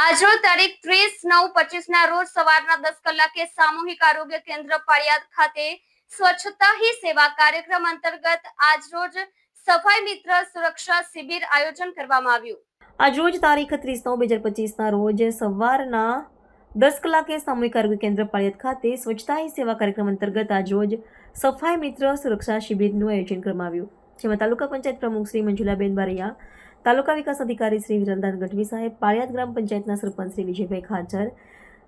આજરોજ તારીખ ત્રીસ નવ પચીસ ના રોજ સવારના દસ કલાકે સામૂહિક આરોગ્ય કેન્દ્ર પાળિયાદ ખાતે સ્વચ્છતા હી સેવા કાર્યક્રમ અંતર્ગત આજરોજ સફાઈ મિત્ર સુરક્ષા શિબિર આયોજન કરવામાં આવ્યું. આજરોજ તારીખ ત્રીસ નવ બે હજાર પચીસના રોજ સવારના દસ કલાકે સામૂહિક આરોગ્ય કેન્દ્ર પાળિયાદ ખાતે સ્વચ્છતા હી સેવા કાર્યક્રમ અંતર્ગત આજરોજ સફાઈ મિત્ર સુરક્ષા શિબિરનું આયોજન કરવામાં આવ્યું. જેમાં તાલુકા પંચાયત પ્રમુખ શ્રી મંજુલાબેન બારૈયા તાલુકા વિકાસ અધિકારી શ્રી વિરલદાન ગઢવી સાહેબ, પાળિયાદ ગ્રામ પંચાયતના સરપંચ શ્રી વિજયભાઈ ખાચર,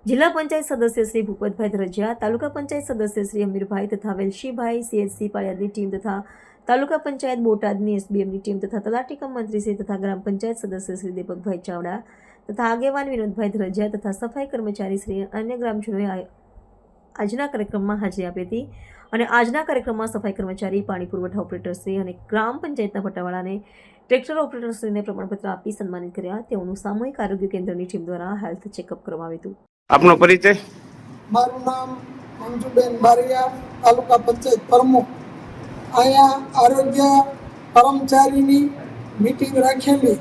જિલ્લા પંચાયત સદસ્ય શ્રી ભૂપતભાઈ ધ્રજિયા તાલુકા પંચાયત સદસ્ય શ્રી અમીરભાઈ તથા વેલશીભાઈ સીએચસી પાળિયાદની ટીમ તથા તાલુકા પંચાયત બોટાદની એસબીએમની ટીમ તથા તલાટી કમ મંત્રીશ્રી તથા ગ્રામ પંચાયત સદસ્ય શ્રી દીપકભાઈ ચાવડા તથા આગેવાન વિનોદભાઈ ધ્રજિયા તથા સફાઈ કર્મચારી શ્રી અન્ય ગ્રામજનોએ આજના કાર્યક્રમમાં હાજરી આપી હતી અને આજના કાર્યક્રમમાં સફાઈ કર્મચારી પાણી પુરવઠા ઓપરેટરશ્રી અને ગ્રામ પંચાયતના પટ્ટાવાળાને ટ્રેક્ટર ઓપરેટરશ્રીને પ્રમાણપત્ર આપી સન્માનિત કર્યા. તેઓનું સામૂહિક આરોગ્ય કેન્દ્રની ટીમ દ્વારા હેલ્થ ચેકઅપ કરવામાં આવ્યું હતું. આપનો પરિચય? મારું નામ મંજુબેન બારિયા તાલુકા પંચાયત પ્રમુખ. અહીંયા આરોગ્ય કર્મચારીની મીટિંગ રાખેલી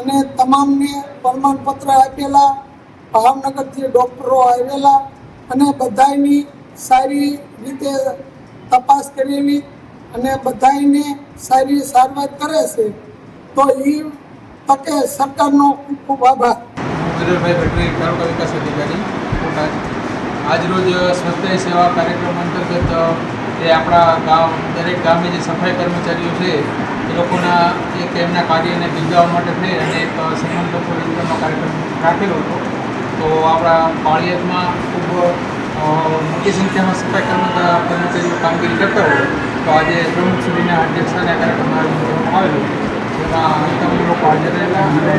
અને તમામને પ્રમાણપત્ર આપેલા ભાવનગરથી ડૉક્ટરો આવેલા અને બધાયની સારી રીતે તપાસ કરીને અને બધાયને સારી સારવાર કરે છે, તો એ તકે સરકારનો ખૂબ ખૂબ આભાર. ગઢવી તાલુકા વિકાસ અધિકારી આજરોજ સ્વચ્છ સેવા કાર્યક્રમ અંતર્ગત એ આપણા ગામ, દરેક ગામે જે સફાઈ કર્મચારીઓ છે, એ લોકોના એક એમના કાર્યને બિરદાવવા માટે થઈ અને એક વિતરણનો કાર્યક્રમ રાખેલો હતો. તો આપણા પાળિયાદમાં ખૂબ મોટી સંખ્યામાં સફાઈ કર્મચા કર્મચારીઓ કામગીરી કરતા હોય. તો આજે પ્રમુખ સુધીના અધ્યક્ષસ્થાને આ કાર્યક્રમ આયોજન કરવામાં આવેલો. જેમાં તમામ લોકો હાજર રહેલા અને